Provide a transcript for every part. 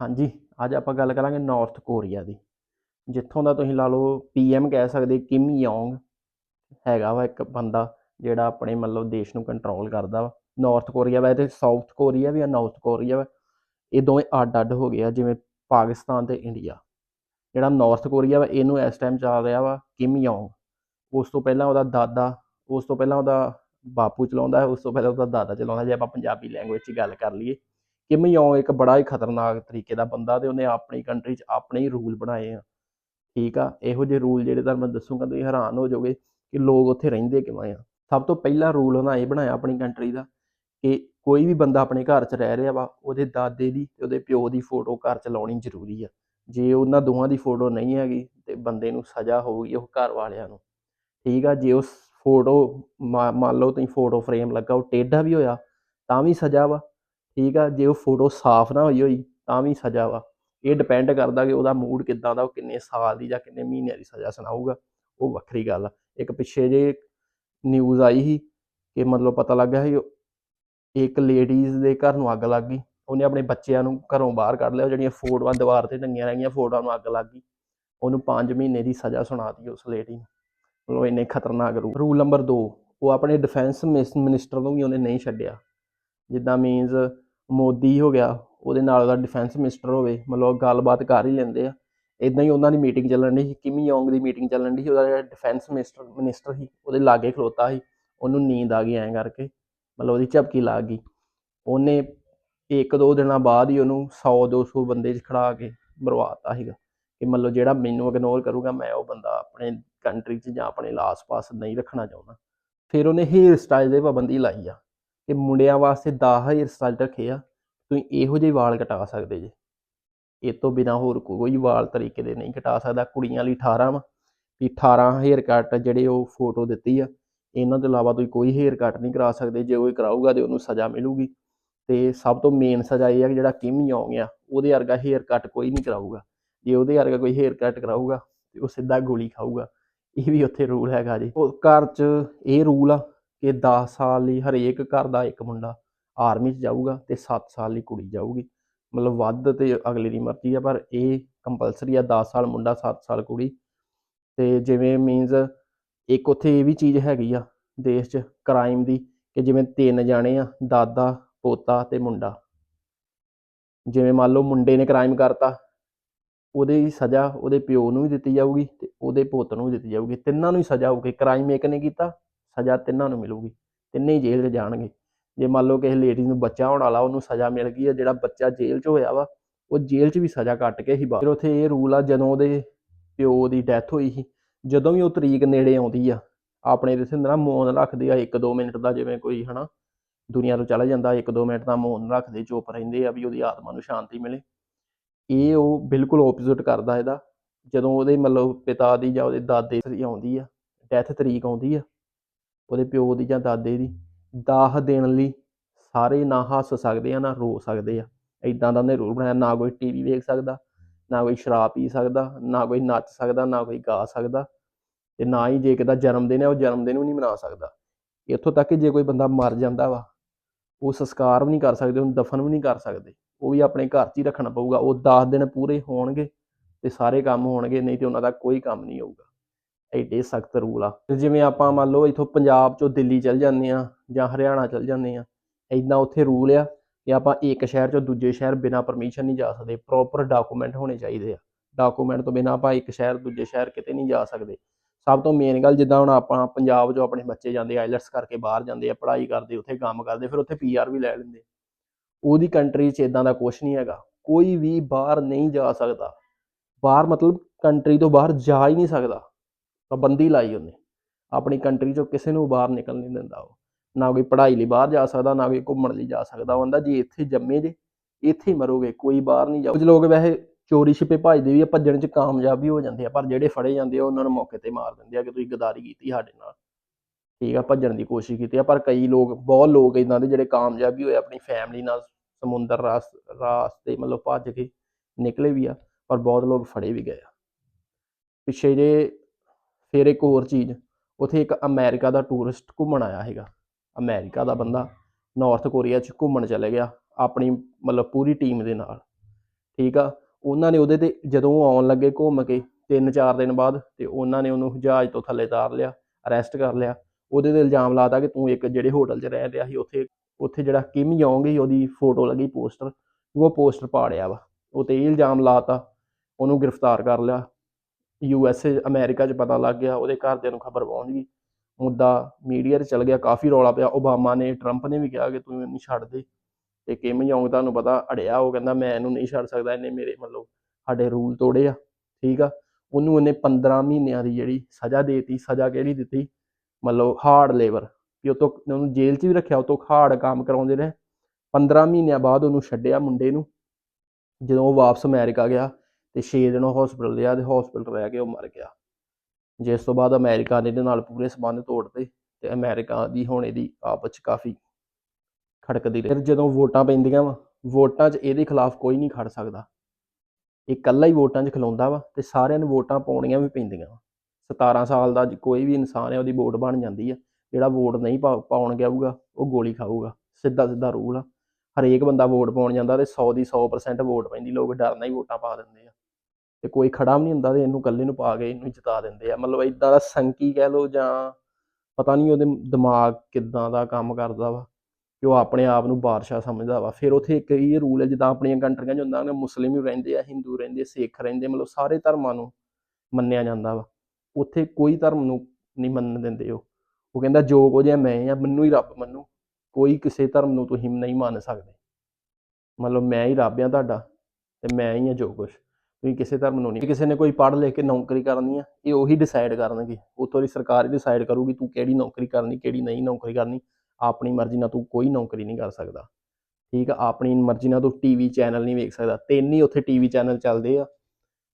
ਹਾਂਜੀ, ਅੱਜ ਆਪਾਂ ਗੱਲ ਕਰਾਂਗੇ ਨਾਰਥ ਕੋਰੀਆ ਦੀ। ਜਿੱਥੋਂ ਦਾ ਤੁਸੀਂ ਲਾ ਲਓ ਪੀਐਮ ਕਹਿ ਸਕਦੇ ਕਿਮ ਯੋਂਗ ਹੈਗਾ ਵਾ ਇੱਕ ਬੰਦਾ ਜਿਹੜਾ ਆਪਣੇ ਮਤਲਬ ਦੇਸ਼ ਨੂੰ ਕੰਟਰੋਲ ਕਰਦਾ ਵਾ। ਨਾਰਥ ਕੋਰੀਆ ਵਾ ਤੇ ਸਾਊਥ ਕੋਰੀਆ ਵੀ ਆ ਨਾਰਥ ਕੋਰੀਆ ਵਾ। ਇਹ ਦੋਵੇਂ ਅੱਡ ਅੱਡ ਹੋ ਗਏ ਆ, ਜਿਵੇਂ ਪਾਕਿਸਤਾਨ ਤੇ ਇੰਡੀਆ ਜਿਹੜਾ ਨਾਰਥ ਕੋਰੀਆ ਵਾ, ਇਹਨੂੰ ਇਸ ਟਾਈਮ ਚੱਲ ਰਿਹਾ ਵਾ ਕਿਮ ਯੋਂਗ ਉਸ ਤੋਂ ਪਹਿਲਾਂ ਉਹਦਾ ਦਾਦਾ, ਉਸ ਤੋਂ ਪਹਿਲਾਂ ਉਹਦਾ ਬਾਪੂ ਚਲਾਉਂਦਾ ਹੈ, ਉਸ ਤੋਂ ਪਹਿਲਾਂ ਉਹਦਾ ਦਾਦਾ ਚਲਾਉਂਦਾ ਜੇ ਆਪਾਂ ਪੰਜਾਬੀ ਲੈਂਗੁਏਜ 'ਚ ਗੱਲ ਕਰ ਲਈਏ ਕਿਮ ਯੋਂਗ ਇੱਕ ਬੜਾ ਹੀ ਖਤਰਨਾਕ ਤਰੀਕੇ ਦਾ ਬੰਦਾ ਤੇ ਉਹਨੇ ਆਪਣੀ ਕੰਟਰੀ 'ਚ ਆਪਣੇ ਹੀ ਰੂਲ ਬਣਾਏ ਆ। ਠੀਕ ਆ? ਇਹੋ ਜਿਹੇ ਰੂਲ ਜਿਹੜੇ ਤੁਹਾਨੂੰ ਮੈਂ ਦੱਸੂਗਾ, ਤੁਸੀਂ ਹੈਰਾਨ ਹੋ ਜਾਓਗੇ ਕਿ ਲੋਕ ਉੱਥੇ ਰਹਿੰਦੇ ਕਿਵੇਂ ਆ। ਸਭ ਤੋਂ ਪਹਿਲਾ ਰੂਲ ਉਹਨਾਂ ਇਹ ਬਣਾਇਆ ਆਪਣੀ ਕੰਟਰੀ ਦਾ ਕਿ ਕੋਈ ਵੀ ਬੰਦਾ ਆਪਣੇ ਘਰ 'ਚ ਰਹਿ ਰਿਹਾ ਵਾ, ਉਹਦੇ ਦਾਦੇ ਦੀ ਤੇ ਉਹਦੇ ਪਿਓ ਦੀ ਫੋਟੋ ਘਰ 'ਚ ਲਾਉਣੀ ਜ਼ਰੂਰੀ ਆ। ਜੇ ਉਹਨਾਂ ਦੋਵਾਂ ਦੀ ਫੋਟੋ ਨਹੀਂ ਹੈਗੀ ਤੇ ਬੰਦੇ ਨੂੰ ਸਜ਼ਾ ਹੋਊਗੀ ਉਹ ਘਰ ਵਾਲਿਆਂ ਨੂੰ। ਠੀਕ ਆ? ਜੇ ਉਸ ਫੋਟੋ ਮੰਨ ਲਓ ਤੁਸੀਂ ਫੋਟੋ ਫਰੇਮ ਲੱਗਾ, ਉਹ ਟੇਢਾ ਵੀ ਹੋਇਆ ਤਾਂ ਵੀ ਸਜ਼ਾ ਵਾ। ਠੀਕ ਆ, ਜੇ ਉਹ ਫੋਟੋ ਸਾਫ਼ ਨਾ ਹੋਈ ਹੋਈ, ਤਾਂ ਵੀ ਸਜ਼ਾ ਵਾ। ਇਹ ਡਿਪੈਂਡ ਕਰਦਾ ਕਿ ਉਹਦਾ ਮੂਡ ਕਿੱਦਾਂ ਦਾ, ਉਹ ਕਿੰਨੇ ਸਾਲ ਦੀ ਜਾਂ ਕਿੰਨੇ ਮਹੀਨਿਆਂ ਦੀ ਸਜ਼ਾ ਸੁਣਾਊਗਾ। ਉਹ ਵੱਖਰੀ ਗੱਲ ਆ। ਇੱਕ ਪਿੱਛੇ ਜੇ ਨਿਊਜ਼ ਆਈ ਸੀ ਕਿ ਮਤਲਬ ਪਤਾ ਲੱਗਾ ਸੀ, ਇੱਕ ਲੇਡੀਜ਼ ਦੇ ਘਰ ਨੂੰ ਅੱਗ ਲੱਗ ਗਈ। ਉਹਨੇ ਆਪਣੇ ਬੱਚਿਆਂ ਨੂੰ ਘਰੋਂ ਬਾਹਰ ਕੱਢ ਲਿਆ, ਉਹ ਜਿਹੜੀਆਂ ਫੋਟੋਆਂ ਦੀਵਾਰ ਤੇ ਟੰਗੀਆਂ ਰਹਿ ਗਈਆਂ, ਫੋਟੋਆਂ ਨੂੰ ਅੱਗ ਲੱਗ ਗਈ। ਉਹਨੂੰ 5 ਮਹੀਨੇ ਦੀ ਸਜ਼ਾ ਸੁਣਾਤੀ ਉਸ ਲੇਡੀ ਨੂੰ। ਮਤਲਬ ਇੰਨੇ ਖਤਰਨਾਕ ਰੂਲ ਰੂਲ ਨੰਬਰ 2 ਉਹ ਆਪਣੇ ਡਿਫੈਂਸ ਮਿਨਿਸਟਰ ਨੂੰ ਵੀ ਉਹਨੇ ਨਹੀਂ ਛੱਡਿਆ। ਜਿੱਦਾਂ ਮੀਨਸ ਮੋਦੀ ਹੋ ਗਿਆ, ਉਹਦੇ ਨਾਲ ਉਹਦਾ ਡਿਫੈਂਸ ਮਿਨਿਸਟਰ ਹੋਵੇ, ਮਤਲਬ ਗੱਲਬਾਤ ਕਰ ਹੀ ਲੈਂਦੇ ਆ। ਇਦਾਂ ਹੀ ਉਹਨਾਂ ਦੀ ਮੀਟਿੰਗ ਚੱਲਣ ਦੀ ਸੀ, ਕਿਮ ਯੋਂਗ ਦੀ ਮੀਟਿੰਗ ਚੱਲਣ ਦੀ ਸੀ, ਉਹਦਾ ਜਿਹੜਾ ਡਿਫੈਂਸ ਮਿਨਿਸਟਰ ਮਿਨਿਸਟਰ ਸੀ, ਉਹਦੇ ਲਾਗੇ ਖਲੋਤਾ ਸੀ, ਉਹਨੂੰ ਨੀਂਦ ਆ ਗਈ ਐਂ ਕਰਕੇ, ਮਤਲਬ ਉਹਦੀ ਝਪਕੀ ਲੱਗ ਗਈ। ਉਹਨੇ ਇੱਕ ਦੋ ਦਿਨਾਂ ਬਾਅਦ ਹੀ ਉਹਨੂੰ 100 200 ਬੰਦੇ 'ਚ ਖੜਾ ਕੇ ਮਰਵਾਤਾ ਸੀਗਾ, ਕਿ ਮਤਲਬ ਜਿਹੜਾ ਮੈਨੂੰ ਇਗਨੋਰ ਕਰੂਗਾ, ਮੈਂ ਉਹ ਬੰਦਾ ਆਪਣੇ ਕੰਟਰੀ 'ਚ ਜਾਂ ਆਪਣੇ ਆਸ-ਪਾਸ ਨਹੀਂ ਰੱਖਣਾ ਚਾਹੁੰਦਾ। ਫਿਰ ਉਹਨੇ ਹੇਅਰ ਸਟਾਈਲ ਦੇ ਪਾਬੰਦੀ ਲਾਈ ਆ। ਕਿ ਮੁੰਡਿਆਂ ਵਾਸਤੇ 10 ਹੇਅਰ ਸਟਾਈਲ ਰੱਖੇ ਆ, ਤੁਸੀਂ ਇਹੋ ਜਿਹੇ ਵਾਲ ਕਟਾ ਸਕਦੇ ਜੇ। ਇਹ ਤੋਂ ਬਿਨਾ ਹੋਰ ਕੋਈ ਵਾਲ ਤਰੀਕੇ ਦੇ ਨਹੀਂ ਕਟਾ ਸਕਦਾ। ਕੁੜੀਆਂ ਲਈ 18 ਵਾ, ਵੀ 18 ਹੇਅਰ ਕੱਟ ਜਿਹੜੇ ਉਹ ਫੋਟੋ ਦਿੱਤੀ ਆ, ਇਹਨਾਂ ਤੋਂ ਇਲਾਵਾ ਤੁਸੀਂ ਕੋਈ ਹੇਅਰ ਕੱਟ ਨਹੀਂ ਕਰਾ ਸਕਦੇ। ਜੇ ਕੋਈ ਕਰਾਊਗਾ ਤੇ ਉਹਨੂੰ ਸਜ਼ਾ ਮਿਲੂਗੀ। ਤੇ ਸਭ ਤੋਂ ਮੇਨ ਸਜ਼ਾ ਇਹ ਆ ਕਿ ਜਿਹੜਾ ਕਿਮ ਯੋਂਗ ਆ, ਉਹਦੇ ਵਰਗਾ ਹੇਅਰ ਕੱਟ ਕੋਈ ਨਹੀਂ ਕਰਾਊਗਾ। ਜੇ ਉਹਦੇ ਵਰਗਾ ਕੋਈ ਹੇਅਰ ਕੱਟ ਕਰਾਊਗਾ, ਤੇ ਉਹ ਸਿੱਧਾ ਗੋਲੀ ਖਾਊਗਾ। ਇਹ ਵੀ ਉੱਥੇ ਰੂਲ ਹੈਗਾ ਜੀ। ਉਹ ਘਰ 'ਚ ਇਹ ਰੂਲ ਆ ਕਿ 10 ਸਾਲ ਲਈ ਹਰੇਕ ਘਰ ਦਾ ਇੱਕ ਮੁੰਡਾ ਆਰਮੀ 'ਚ ਜਾਊਗਾ ਤੇ 7 ਸਾਲ ਲਈ ਕੁੜੀ ਜਾਊਗੀ। ਮਤਲਬ ਵੱਧ ਤੇ ਅਗਲੇ ਦੀ ਮਰਜ਼ੀ ਆ, ਪਰ ਇਹ ਕੰਪਲਸਰੀ ਆ 10 ਸਾਲ ਮੁੰਡਾ 7 ਸਾਲ ਕੁੜੀ। ਤੇ ਜਿਵੇਂ ਮੀਨਸ ਇੱਕ ਉੱਥੇ ਇਹ ਵੀ ਚੀਜ਼ ਹੈਗੀ ਆ ਦੇਸ਼ 'ਚ ਕ੍ਰਾਈਮ ਦੀ ਕਿ ਜਿਵੇਂ ਤਿੰਨ ਜਾਣੇ ਆ, ਦਾਦਾ, ਪੋਤਾ ਤੇ ਮੁੰਡਾ। ਜਿਵੇਂ ਮੰਨ ਲਓ ਮੁੰਡੇ ਨੇ ਕ੍ਰਾਈਮ ਕਰਤਾ, ਉਹਦੀ ਸਜ਼ਾ ਉਹਦੇ ਪਿਓ ਨੂੰ ਵੀ ਦਿੱਤੀ ਜਾਊਗੀ ਤੇ ਉਹਦੇ ਪੁੱਤ ਨੂੰ ਵੀ ਦਿੱਤੀ ਜਾਊਗੀ। ਤਿੰਨਾਂ ਨੂੰ ਹੀ ਸਜ਼ਾ ਹੋਊਗੀ ਕ੍ਰਾਈਮ ਇੱਕ ਨੇ ਕੀਤਾ। ਸਜ਼ਾ ਤਿੰਨਾਂ ਨੂੰ ਮਿਲੂਗੀ, ਤਿੰਨੇ ਹੀ ਜੇਲ੍ਹ 'ਚ ਜਾਣਗੇ। ਜੇ ਮੰਨ ਲਓ ਕਿਸੇ ਲੇਡੀ ਨੂੰ ਬੱਚਾ ਹੋਣ ਵਾਲਾ, ਉਹਨੂੰ ਸਜ਼ਾ ਮਿਲ ਗਈ ਹੈ ਜਿਹੜਾ ਬੱਚਾ ਜੇਲ੍ਹ 'ਚ ਹੋਇਆ ਵਾ, ਉਹ ਜੇਲ੍ਹ 'ਚ ਵੀ ਸਜ਼ਾ ਕੱਟ ਕੇ ਹੀ ਬਾਹਰ ਫਿਰ ਉੱਥੇ ਇਹ ਰੂਲ ਆ, ਜਦੋਂ ਉਹਦੇ ਪਿਓ ਦੀ ਡੈਥ ਹੋਈ ਸੀ, ਜਦੋਂ ਵੀ ਉਹ ਤਰੀਕ ਨੇੜੇ ਆਉਂਦੀ ਆ, ਆਪਣੇ ਦੇ ਨਾ ਮੌਨ ਰੱਖਦੇ ਆ 1-2 ਮਿੰਟ ਦਾ ਜਿਵੇਂ ਕੋਈ ਹਨਾ, ਦੁਨੀਆ ਤੋਂ ਚਲਾ ਜਾਂਦਾ 1-2 ਮਿੰਟ ਦਾ ਮੌਨ ਰੱਖਦੇ, ਚੁੱਪ ਰਹਿੰਦੇ ਆ ਵੀ ਉਹਦੀ ਆਤਮਾ ਨੂੰ ਸ਼ਾਂਤੀ ਮਿਲੇ। ਇਹ ਉਹ ਬਿਲਕੁਲ ਆਪੋਜ਼ਿਟ ਕਰਦਾ ਇਹਦਾ, ਜਦੋਂ ਉਹਦੇ ਮਤਲਬ ਪਿਤਾ ਦੀ ਜਾਂ ਉਹਦੇ ਦਾਦੇ ਦੀ ਆਉਂਦੀ ਆ ਡੈਥ ਤਰੀਕ ਆਉਂਦੀ ਆ ਉਹਦੇ ਪਿਓ ਦੀ ਜਾਂ ਦਾਦੇ ਦੀ 10 ਦਿਨ ਲਈ ਸਾਰੇ ਨਾ ਹੱਸ ਸਕਦੇ ਆ, ਨਾ ਰੋ ਸਕਦੇ ਆ। ਇਦਾਂ ਦਾ ਉਹਨੇ ਰੂਲ ਬਣਾਇਆ, ਨਾ ਕੋਈ ਟੀਵੀ ਵੇਖ ਸਕਦਾ, ਨਾ ਕੋਈ ਸ਼ਰਾਬ ਪੀ ਸਕਦਾ, ਨਾ ਕੋਈ ਨੱਚ ਸਕਦਾ, ਨਾ ਕੋਈ ਗਾ ਸਕਦਾ ਤੇ ਨਾ ਹੀ ਜੇ ਕਿਦਾ ਜਨਮ ਦਿਨ ਹੈ ਉਹ ਜਨਮ ਦਿਨ ਵੀ ਨਹੀਂ ਮਨਾ ਸਕਦਾ। ਇੱਥੋਂ ਤੱਕ ਕਿ ਜੇ ਕੋਈ ਬੰਦਾ ਮਰ ਜਾਂਦਾ ਵਾ, ਉਹ ਸੰਸਕਾਰ ਵੀ ਨਹੀਂ ਕਰ ਸਕਦੇ, ਉਹਨੂੰ ਦਫਨ ਵੀ ਨਹੀਂ ਕਰ ਸਕਦੇ। ਉਹ ਵੀ ਆਪਣੇ ਘਰ 'ਚ ਹੀ ਰੱਖਣਾ ਪਊਗਾ। ਉਹ 10 ਦਿਨ ਪੂਰੇ ਹੋਣਗੇ ਤੇ ਸਾਰੇ ਕੰਮ ਹੋਣਗੇ, ਨਹੀਂ ਤੇ ਉਹਨਾਂ ਦਾ ਕੋਈ ਕੰਮ ਨਹੀਂ ਹੋਊਗਾ। ਐਡੇ ਸਖਤ ਰੂਲ ਆ। ਤੇ ਜਿਵੇਂ ਆਪਾਂ ਮੰਨ ਲਓ ਇਥੋਂ ਪੰਜਾਬ ਚੋਂ ਦਿੱਲੀ ਚੱਲ ਜਾਂਦੇ ਆ ਜਾਂ ਹਰਿਆਣਾ ਚੱਲ ਜਾਂਦੇ ਆ ਐਦਾਂ ਉੱਥੇ ਰੂਲ ਆ ਕਿ ਆਪਾਂ ਇੱਕ ਸ਼ਹਿਰ ਚੋਂ ਦੂਜੇ ਸ਼ਹਿਰ ਬਿਨਾਂ ਪਰਮਿਸ਼ਨ ਨਹੀਂ ਜਾ ਸਕਦੇ। ਪ੍ਰੋਪਰ ਡਾਕੂਮੈਂਟ ਹੋਣੇ ਚਾਹੀਦੇ ਆ। ਡਾਕੂਮੈਂਟ ਤੋਂ ਬਿਨਾਂ ਆਪਾਂ ਇੱਕ ਸ਼ਹਿਰ, ਦੂਜੇ ਸ਼ਹਿਰ ਕਿਤੇ ਨਹੀਂ ਜਾ ਸਕਦੇ। ਸਭ ਤੋਂ ਮੇਨ ਗੱਲ ਜਿੱਦਾਂ ਹੁਣ ਆਪਾਂ ਪੰਜਾਬ 'ਚੋਂ ਆਪਣੇ ਬੱਚੇ ਜਾਂਦੇ ਆਈਲੈਟਸ ਕਰਕੇ ਬਾਹਰ ਜਾਂਦੇ ਆ, ਪੜ੍ਹਾਈ ਕਰਦੇ, ਉੱਥੇ ਕੰਮ ਕਰਦੇ, ਫਿਰ ਉੱਥੇ ਪੀਆਰ ਵੀ ਲੈ ਲੈਂਦੇ ਉਹਦੀ ਕੰਟਰੀ 'ਚ ਇਦਾਂ ਦਾ ਕੁਝ ਨਹੀਂ ਹੈਗਾ। ਕੋਈ ਵੀ ਬਾਹਰ ਨਹੀਂ ਜਾ ਸਕਦਾ। ਬਾਹਰ ਮਤਲਬ ਕੰਟਰੀ ਤੋਂ ਬਾਹਰ ਜਾ ਹੀ ਨਹੀਂ ਸਕਦਾ। ਪਾਬੰਦੀ ਲਾਈ ਉਹਨੇ। ਆਪਣੀ ਕੰਟਰੀ 'ਚੋਂ ਕਿਸੇ ਨੂੰ ਬਾਹਰ ਨਿਕਲ ਨਹੀਂ ਦਿੰਦਾ ਉਹ। ਨਾ ਕੋਈ ਪੜ੍ਹਾਈ ਲਈ ਬਾਹਰ ਜਾ ਸਕਦਾ, ਨਾ ਕੋਈ ਘੁੰਮਣ ਲਈ ਜਾ ਸਕਦਾ। ਉਹ ਕਹਿੰਦਾ ਜੇ ਇੱਥੇ ਜੰਮੇ ਜੇ, ਇੱਥੇ ਹੀ ਮਰੋਗੇ, ਕੋਈ ਬਾਹਰ ਨਹੀਂ ਜਾਊ। ਕੁਝ ਲੋਕ ਵੈਸੇ ਚੋਰੀ ਛਿਪੇ ਭੱਜਦੇ ਵੀ ਆ, ਭੱਜਣ 'ਚ ਕਾਮਯਾਬ ਵੀ ਹੋ ਜਾਂਦੇ ਆ, ਪਰ ਜਿਹੜੇ ਫੜੇ ਜਾਂਦੇ ਆ ਉਹਨਾਂ ਨੂੰ ਮੌਕੇ ਤੇ ਮਾਰ ਦਿੰਦੇ ਆ ਕਿ ਤੁਸੀਂ ਗਦਾਰੀ ਕੀਤੀ ਸਾਡੇ ਨਾਲ। ਠੀਕ ਆ, ਭੱਜਣ ਦੀ ਕੋਸ਼ਿਸ਼ ਕੀਤੀ ਆ, ਪਰ ਕਈ ਲੋਕ, ਬਹੁਤ ਲੋਕ ਇਦਾਂ ਦੇ ਜਿਹੜੇ ਕਾਮਯਾਬ ਵੀ ਹੋਏ, ਆਪਣੀ ਫੈਮਿਲੀ ਨਾਲ ਸਮੁੰਦਰ ਰਾਸ, ਰਾਸਤੇ ਮਤਲਬ ਭੱਜ ਕੇ ਨਿਕਲੇ ਵੀ ਆ, ਪਰ ਬਹੁਤ ਲੋਕ ਫੜੇ ਵੀ ਗਏ ਆ। ਪਿੱਛੇ ਜੇ ਫਿਰ ਇੱਕ ਹੋਰ ਚੀਜ਼, ਉੱਥੇ ਇੱਕ ਅਮਰੀਕਾ ਦਾ ਟੂਰਿਸਟ ਘੁੰਮਣ ਆਇਆ ਹੈਗਾ ਅਮਰੀਕਾ ਦਾ ਬੰਦਾ ਨਾਰਥ ਕੋਰੀਆ 'ਚ ਘੁੰਮਣ ਚਲੇ ਗਿਆ, ਆਪਣੀ ਮਤਲਬ ਪੂਰੀ ਟੀਮ ਦੇ ਨਾਲ। ਠੀਕ ਆ? ਉਹਨਾਂ ਨੇ ਉਹਦੇ ਤੇ ਜਦੋਂ ਆਉਣ ਲੱਗੇ ਘੁੰਮ ਕੇ, ਤਿੰਨ ਚਾਰ ਦਿਨ ਬਾਅਦ ਤੇ ਉਹਨਾਂ ਨੇ ਉਹਨੂੰ ਜਹਾਜ਼ ਤੋਂ ਥੱਲੇ ਤਾਰ ਲਿਆ ਅਰੈਸਟ ਕਰ ਲਿਆ। ਉਹਦੇ ਤੇ ਇਲਜ਼ਾਮ ਲਾਤਾ ਕਿ ਤੂੰ ਇੱਕ ਜਿਹੜੇ ਹੋਟਲ 'ਚ ਰਹਿ ਰਿਹਾ ਸੀ, ਉੱਥੇ ਉੱਥੇ ਜਿਹੜਾ ਕਿਮ ਯੋਂਗ ਸੀ, ਉਹਦੀ ਫੋਟੋ ਲੱਗੀ ਪੋਸਟਰ ਉਹ ਪੋਸਟਰ ਪਾੜਿਆ ਵਾ। ਉਹ ਤੇ ਇਹ ਇਲਜ਼ਾਮ ਲਾਤਾ, ਉਹਨੂੰ ਗ੍ਰਿਫਤਾਰ ਕਰ ਲਿਆ। ਯੂ ਐਸ ਏ ਅਮਰੀਕਾ 'ਚ ਪਤਾ ਲੱਗ ਗਿਆ, ਉਹਦੇ ਘਰਦਿਆਂ ਨੂੰ ਖਬਰ ਪਹੁੰਚ ਗਈ। ਮੁੱਦਾ ਮੀਡੀਆ 'ਚ ਚੱਲ ਗਿਆ, ਕਾਫੀ ਰੌਲਾ ਪਿਆ। ਓਬਾਮਾ ਨੇ ਟਰੰਪ ਨੇ ਵੀ ਕਿਹਾ ਕਿ ਤੂੰ ਇਹਨੂੰ ਛੱਡ ਦੇ। ਤੇ ਕਿਮ ਯੋਂਗ ਤੁਹਾਨੂੰ ਪਤਾ ਅੜਿਆ, ਉਹ ਕਹਿੰਦਾ, ਮੈਂ ਇਹਨੂੰ ਨਹੀਂ ਛੱਡ ਸਕਦਾ, ਇਹਨੇ ਮੇਰੇ ਮਤਲਬ ਸਾਡੇ ਰੂਲ ਤੋੜੇ ਆ। ਠੀਕ ਆ? ਉਹਨੂੰ ਉਹਨੇ 15 ਮਹੀਨਿਆਂ ਦੀ ਜਿਹੜੀ ਸਜ਼ਾ ਦੇਤੀ, ਸਜ਼ਾ ਕਿਹੜੀ ਦਿੱਤੀ? ਮਤਲਬ ਹਾਰਡ ਲੇਬਰ ਕਿ ਉਹ ਤੋਂ ਉਹਨੂੰ ਜੇਲ੍ਹ 'ਚ ਵੀ ਰੱਖਿਆ ਉਹ ਤੋਂ ਹਾਰਡ ਕੰਮ ਕਰਾਉਂਦੇ ਰਹੇ। 15 ਮਹੀਨਿਆਂ ਬਾਅਦ ਉਹਨੂੰ ਛੱਡਿਆ ਮੁੰਡੇ ਨੂੰ। ਜਦੋਂ ਉਹ ਵਾਪਸ ਅਮਰੀਕਾ ਗਿਆ ਤੇ 6 ਦਿਨ ਉਹ ਹਸਪੀਟਲ ਰਿਹਾ ਤੇ ਹਸਪੀਟਲ ਰਹਿ ਕੇ ਉਹ ਮਰ ਗਿਆ। ਜਿਸ ਤੋਂ ਬਾਅਦ ਅਮਰੀਕਾ ਨੇ ਇਹਦੇ ਨਾਲ ਪੂਰੇ ਸੰਬੰਧ ਤੋੜਤੇ ਤੇ ਅਮਰੀਕਾ ਦੀ ਹੁਣ ਇਹਦੀ ਆਪਸ 'ਚ ਕਾਫੀ ਖੜਕਦੀ ਰਹੀ। ਫਿਰ ਜਦੋਂ ਵੋਟਾਂ ਪੈਂਦੀਆਂ ਵਾ, ਵੋਟਾਂ 'ਚ ਇਹਦੇ ਖਿਲਾਫ ਕੋਈ ਨਹੀਂ ਖੜ ਸਕਦਾ। ਇਹ ਇਕੱਲਾ ਹੀ ਵੋਟਾਂ 'ਚ ਖਲੋਂਦਾ ਵਾ ਤੇ ਸਾਰਿਆਂ ਨੂੰ ਵੋਟਾਂ ਪਾਉਣੀਆਂ ਵੀ ਪੈਂਦੀਆਂ ਵਾ। 17 ਸਾਲ ਦਾ ਜ- ਕੋਈ ਵੀ ਇਨਸਾਨ ਹੈ, ਉਹਦੀ ਵੋਟ ਬਣ ਜਾਂਦੀ ਆ। ਜਿਹੜਾ ਵੋਟ ਨਹੀਂ ਪਾ- ਪਾਉਣ ਗਿਆਊਗਾ ਉਹ ਗੋਲੀ ਖਾਊਗਾ। ਸਿੱਧਾ ਸਿੱਧਾ ਰੂਲ ਆ। ਹਰੇਕ ਬੰਦਾ ਵੋਟ ਪਾਉਣ ਜਾਂਦਾ ਤੇ 100 ਦੀ 100% ਵੋਟ ਪੈਂਦੀ, ਲੋਕ ਡਰਨਾ ਹੀ ਵੋਟਾਂ ਪਾ ਦਿੰਦੇ ਤੇ ਕੋਈ ਖੜਾ ਵੀ ਨਹੀਂ ਹੁੰਦਾ ਤੇ ਇਹਨੂੰ ਇਕੱਲੇ ਨੂੰ ਪਾ ਕੇ ਇਹਨੂੰ ਜਿਤਾ ਦਿੰਦੇ ਆ। ਮਤਲਬ ਇਦਾਂ ਦਾ ਸੰਕੀ ਕਹਿ ਲਓ ਜਾਂ ਪਤਾ ਨਹੀਂ ਉਹਦੇ ਦਿਮਾਗ ਕਿੱਦਾਂ ਦਾ ਕੰਮ ਕਰਦਾ ਵਾ ਕਿ ਉਹ ਆਪਣੇ ਆਪ ਨੂੰ ਬਾਦਸ਼ਾਹ ਸਮਝਦਾ ਵਾ। ਫਿਰ ਉੱਥੇ ਇੱਕ ਇਹ ਰੂਲ ਹੈ ਜਿੱਦਾਂ ਆਪਣੀਆਂ ਕੰਟਰੀਆਂ 'ਚ ਹੁੰਦਾ ਨਾ, ਮੁਸਲਿਮ ਵੀ ਰਹਿੰਦੇ ਆ, ਹਿੰਦੂ ਰਹਿੰਦੇ, ਸਿੱਖ ਰਹਿੰਦੇ, ਮਤਲਬ ਸਾਰੇ ਧਰਮਾਂ ਨੂੰ ਮੰਨਿਆ ਜਾਂਦਾ ਵਾ। ਉੱਥੇ ਕੋਈ ਧਰਮ ਨੂੰ ਨਹੀਂ ਮੰਨਣ ਦਿੰਦੇ ਉਹ। ਉਹ ਕਹਿੰਦਾ ਜੋ ਕੁਝ ਹੈ ਮੈਂ ਆ, ਮੈਨੂੰ ਹੀ ਰੱਬ ਮੰਨੂ। ਕੋਈ ਕਿਸੇ ਧਰਮ ਨੂੰ ਤੁਸੀਂ ਨਹੀਂ ਮੰਨ ਸਕਦੇ। ਮਤਲਬ ਮੈਂ ਹੀ ਰੱਬ ਆ ਤੁਹਾਡਾ ਤੇ ਮੈਂ ਹੀ ਆ ਜੋ ਕੁਝ ਤੁਸੀਂ ਕਿਸੇ ਧਰਮ ਨੂੰ ਨਹੀਂ। ਕਿਸੇ ਨੇ ਕੋਈ ਪੜ੍ਹ ਲਿਖ ਕੇ ਨੌਕਰੀ ਕਰਨੀ ਆ, ਇਹ ਉਹੀ ਡਿਸਾਈਡ ਕਰਨਗੇ। ਉੱਥੋਂ ਦੀ ਸਰਕਾਰ ਹੀ ਡਿਸਾਈਡ ਕਰੂਗੀ ਤੂੰ ਕਿਹੜੀ ਨੌਕਰੀ ਕਰਨੀ, ਕਿਹੜੀ ਨਹੀਂ ਨੌਕਰੀ ਕਰਨੀ। ਆਪਣੀ ਮਰਜ਼ੀ ਨਾਲ ਤੂੰ ਕੋਈ ਨੌਕਰੀ ਨਹੀਂ ਕਰ ਸਕਦਾ। ਠੀਕ ਆ, ਆਪਣੀ ਮਰਜ਼ੀ ਨਾਲ ਤੂੰ ਟੀਵੀ ਚੈਨਲ ਨਹੀਂ ਵੇਖ ਸਕਦਾ। ਤਿੰਨ ਹੀ ਉੱਥੇ ਟੀਵੀ ਚੈਨਲ ਚੱਲਦੇ ਆ,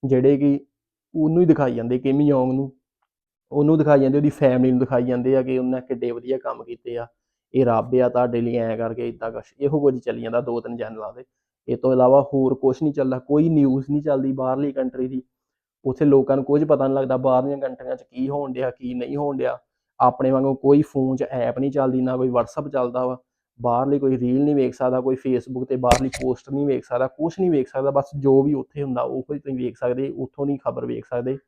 ਜਿਹੜੇ ਕਿ ਉਹਨੂੰ ਹੀ ਦਿਖਾਈ ਜਾਂਦੇ ਕਿਮ ਯੋਂਗ ਨੂੰ। ਉਹਨੂੰ ਦਿਖਾਈ ਜਾਂਦੇ, ਉਹਦੀ ਫੈਮਿਲੀ ਨੂੰ ਦਿਖਾਈ ਜਾਂਦੇ ਆ ਕਿ ਉਹਨੇ ਕਿੱਡੇ ਵਧੀਆ ਕੰਮ ਕੀਤੇ ਆ। ਇਹ ਰੱਬ ਆ, ਤੁਹਾਡੇ ਲਈ ਐਂ ਕਰਕੇ ਇਦਾਂ ਕੁਛ। ਇਹੋ ਕੁਝ ਚੱਲੀ ਜਾਂਦਾ ਦੋ ਤਿੰਨ ਚੈਨਲਾਂ ਦੇ। ਇਹ ਤੋਂ ਇਲਾਵਾ ਹੋਰ ਕੁਝ ਨਹੀਂ ਚੱਲਦਾ, ਕੋਈ ਨਿਊਜ਼ ਨਹੀਂ ਚੱਲਦੀ ਬਾਹਰਲੀ ਕੰਟਰੀ ਦੀ। ਉੱਥੇ ਲੋਕਾਂ ਨੂੰ ਕੁਝ ਪਤਾ ਨਹੀਂ ਲੱਗਦਾ ਬਾਹਰਲੀਆਂ ਕੰਟਰੀਆਂ 'ਚ ਕੀ ਹੋਣ ਡਿਆ, ਕੀ ਨਹੀਂ ਹੋਣ ਡਿਆ। ਆਪਣੇ ਵਾਂਗੂ ਕੋਈ ਫੋਨ 'ਚ ਐਪ ਨਹੀਂ ਚੱਲਦੀ, ਨਾ ਕੋਈ WhatsApp ਚੱਲਦਾ ਵਾ। ਬਾਹਰਲੀ ਕੋਈ ਰੀਲ ਨਹੀਂ ਵੇਖ ਸਕਦਾ, ਕੋਈ ਫੇਸਬੁੱਕ ਤੇ ਬਾਹਰਲੀ ਪੋਸਟ ਨਹੀਂ ਵੇਖ ਸਕਦਾ ਕੁਝ ਨਹੀਂ ਵੇਖ ਸਕਦਾ, ਬਸ ਜੋ ਵੀ ਉੱਥੇ ਹੁੰਦਾ ਉਹ ਹੀ ਤੁਸੀਂ ਵੇਖ ਸਕਦੇ, ਉੱਥੋਂ ਨਹੀਂ ਖਬਰ ਵੇਖ ਸਕਦੇ।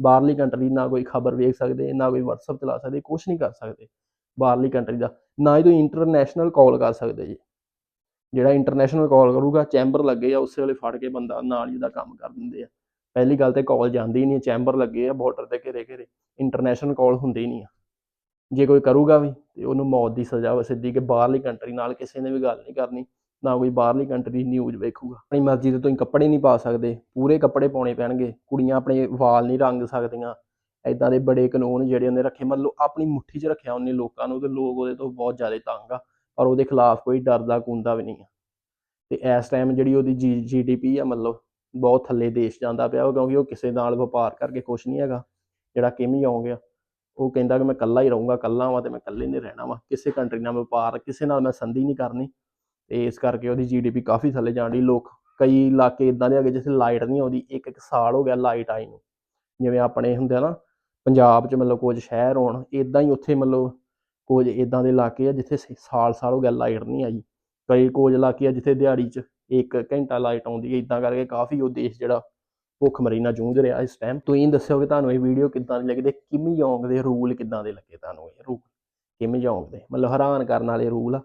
ਬਾਹਰਲੀ ਕੰਟਰੀ ਨਾ ਕੋਈ ਖਬਰ ਵੇਖ ਸਕਦੇ, ਨਾ ਕੋਈ WhatsApp ਚਲਾ ਸਕਦੇ ਕੁਝ ਨਹੀਂ ਕਰ ਸਕਦੇ ਬਾਹਰਲੀ ਕੰਟਰੀ ਦਾ। ਨਾ ਹੀ ਤੁਸੀਂ ਇੰਟਰਨੈਸ਼ਨਲ ਕਾਲ ਕਰ ਸਕਦੇ ਜੀ। ਜਿਹੜਾ ਇੰਟਰਨੈਸ਼ਨਲ ਕਾਲ ਕਰੂਗਾ ਚੈਂਬਰ ਲੱਗੇ ਆ, ਉਸੇ ਵੇਲੇ ਫੜ ਕੇ ਬੰਦਾ ਨਾਲ ਹੀ ਉਹਦਾ ਕੰਮ ਕਰ ਦਿੰਦੇ ਆ। ਪਹਿਲੀ ਗੱਲ ਤੇ ਕਾਲ ਜਾਂਦੀ ਹੀ ਨਹੀਂ ਚੈਂਬਰ ਲੱਗੇ ਆ ਬਾਰਡਰ ਤੇ ਘੇਰੇ ਘੇਰੇ ਇੰਟਰਨੈਸ਼ਨਲ ਕਾਲ ਹੁੰਦੇ ਹੀ ਨਹੀਂ ਆ। ਜੇ ਕੋਈ ਕਰੂਗਾ ਵੀ, ਤੇ ਉਹਨੂੰ ਮੌਤ ਦੀ ਸਜ਼ਾ ਵਾ ਸਿੱਧੀ ਕਿ ਬਾਹਰਲੀ ਕੰਟਰੀ ਨਾਲ ਕਿਸੇ ਨੇ ਵੀ ਗੱਲ ਨਹੀਂ ਕਰਨੀ, ਨਾ ਕੋਈ ਬਾਹਰਲੀ ਕੰਟਰੀ ਨਿਊਜ਼ ਵੇਖੂਗਾ। ਆਪਣੀ ਮਰਜ਼ੀ ਦੇ ਤੁਸੀਂ ਕੱਪੜੇ ਨਹੀਂ ਪਾ ਸਕਦੇ, ਪੂਰੇ ਕੱਪੜੇ ਪਾਉਣੇ ਪੈਣਗੇ, ਕੁੜੀਆਂ ਆਪਣੇ ਵਾਲ ਨਹੀਂ ਰੰਗ ਸਕਦੀਆਂ। ਐਦਾਂ ਦੇ ਬੜੇ ਕਾਨੂੰਨ ਜਿਹੜੇ ਉਹਨੇ ਰੱਖੇ, ਮਤਲਬ ਆਪਣੀ ਮੁੱਠੀ 'ਚ ਰੱਖਿਆ ਉਹਨੇ ਲੋਕਾਂ ਨੂੰ, ਤੇ ਲੋਕ ਉਹਦੇ ਤੋਂ ਬਹੁਤ ਜ਼ਿਆਦਾ ਤੰਗ ਆ। ਔਰ ਉਹਦੇ ਖਿਲਾਫ ਕੋਈ ਡਰਦਾ ਕੁੰਦਾ ਵੀ ਨਹੀਂ ਆ। ਤੇ ਇਸ ਟਾਈਮ ਜਿਹੜੀ ਉਹਦੀ ਜੀ ਜੀਡੀਪੀ ਆ ਮਤਲਬ ਬਹੁਤ ਥੱਲੇ ਦੇਸ਼ ਜਾਂਦਾ ਪਿਆ ਵਾ ਕਿਉਂਕਿ ਉਹ ਕਿਸੇ ਨਾਲ ਵਪਾਰ ਕਰਕੇ ਖੁਸ਼ ਨਹੀਂ ਹੈਗਾ, ਜਿਹੜਾ ਕਿਮ ਆਉਂ ਗਿਆ ਉਹ ਕਹਿੰਦਾ ਕਿ ਮੈਂ ਇਕੱਲਾ ਹੀ ਰਹੂੰਗਾ, ਇਕੱਲਾ ਵਾਂ ਤੇ ਮੈਂ ਇਕੱਲੇ ਨਹੀਂ ਰਹਿਣਾ ਵਾਂ। ਕਿਸੇ ਕੰਟਰੀ ਨਾਲ ਵਪਾਰ, ਕਿਸੇ ਨਾਲ ਮੈਂ ਸੰਧੀ ਨਹੀਂ ਕਰਨੀ। ਤੇ ਇਸ ਕਰਕੇ ਉਹਦੀ ਜੀਡੀਪੀ ਕਾਫੀ ਥੱਲੇ ਜਾਣ ਡਈ। ਲੋਕ ਕਈ ਇਲਾਕੇ ਇਦਾਂ ਦੇ ਹੈਗੇ ਜਿੱਥੇ ਲਾਈਟ ਨਹੀਂ ਆਉਂਦੀ ਇੱਕ ਇੱਕ ਸਾਲ ਹੋ ਗਿਆ ਲਾਈਟ ਆਈ ਨੂੰ। ਜਿਵੇਂ ਆਪਣੇ ਹੁੰਦੇ ਆ ਨਾ, ਪੰਜਾਬ 'ਚ ਮਤਲਬ ਕੁਝ ਸ਼ਹਿਰ ਹੋਣ ਇਦਾਂ ਹੀ ਉੱਥੇ ਮਤਲਬ ਕੁਝ ਇਦਾਂ ਦੇ ਇਲਾਕੇ ਆ ਜਿੱਥੇ ਸਾਲ ਸਾਲ ਹੋ ਗਿਆ ਲਾਈਟ ਨਹੀਂ ਆਈ। ਕਈ ਕੁਝ ਇਲਾਕੇ ਆ ਜਿੱਥੇ ਦਿਹਾੜੀ 'ਚ ਇੱਕ ਘੰਟਾ ਲਾਈਟ ਆਉਂਦੀ ਹੈ ਇਦਾਂ ਕਰਕੇ ਕਾਫੀ ਉਹ ਦੇਸ਼ ਜਿਹੜਾ ਭੁੱਖਮਰੀ ਨਾਲ ਜੂਝ ਰਿਹਾ ਇਸ ਟਾਈਮ ਤੁਸੀਂ ਦੱਸਿਓ ਕਿ ਤੁਹਾਨੂੰ ਇਹ ਵੀਡੀਓ ਕਿੱਦਾਂ ਦੀ ਲੱਗੀ ਤੇ ਕਿਮ ਯੋਂਗ ਦੇ ਰੂਲ ਕਿੱਦਾਂ ਦੇ ਲੱਗੇ ਤੁਹਾਨੂੰ ਇਹ ਰੂਲ ਕਿਮ ਯੋਂਗ ਦੇ? ਮਤਲਬ ਹੈਰਾਨ ਕਰਨ ਵਾਲੇ ਰੂਲ ਆ।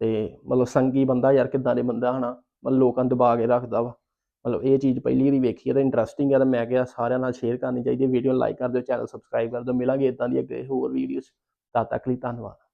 ਤੇ ਮਤਲਬ ਸੰਗੀ ਬੰਦਾ ਯਾਰ ਕਿੱਦਾਂ ਦੇ ਬੰਦਾ ਹਨਾ? ਮਤਲਬ ਲੋਕਾਂ ਨੂੰ ਦਬਾ ਕੇ ਰੱਖਦਾ ਵਾ। ਮਤਲਬ ਇਹ ਚੀਜ਼ ਪਹਿਲੀ ਵਾਰੀ ਵੇਖੀ ਹੈ ਤਾਂ ਇੰਟਰਸਟਿੰਗ ਹੈ ਤਾਂ ਮੈਂ ਕਿਹਾ ਸਾਰਿਆਂ ਨਾਲ ਸ਼ੇਅਰ ਕਰਨੀ ਚਾਹੀਦੀ ਹੈ ਵੀਡੀਓ ਲਾਈਕ ਕਰ ਦਿਓ ਚੈਨਲ ਸਬਸਕ੍ਰਾਈਬ ਕਰ ਦਿਓ। ਮਿਲਾਂਗੇ ਇਦਾਂ ਦੀ ਅੱਗੇ ਹੋਰ ਵੀਡੀਓਜ਼ ਤਦ ਤੱਕ ਲਈ ਧੰਨਵਾਦ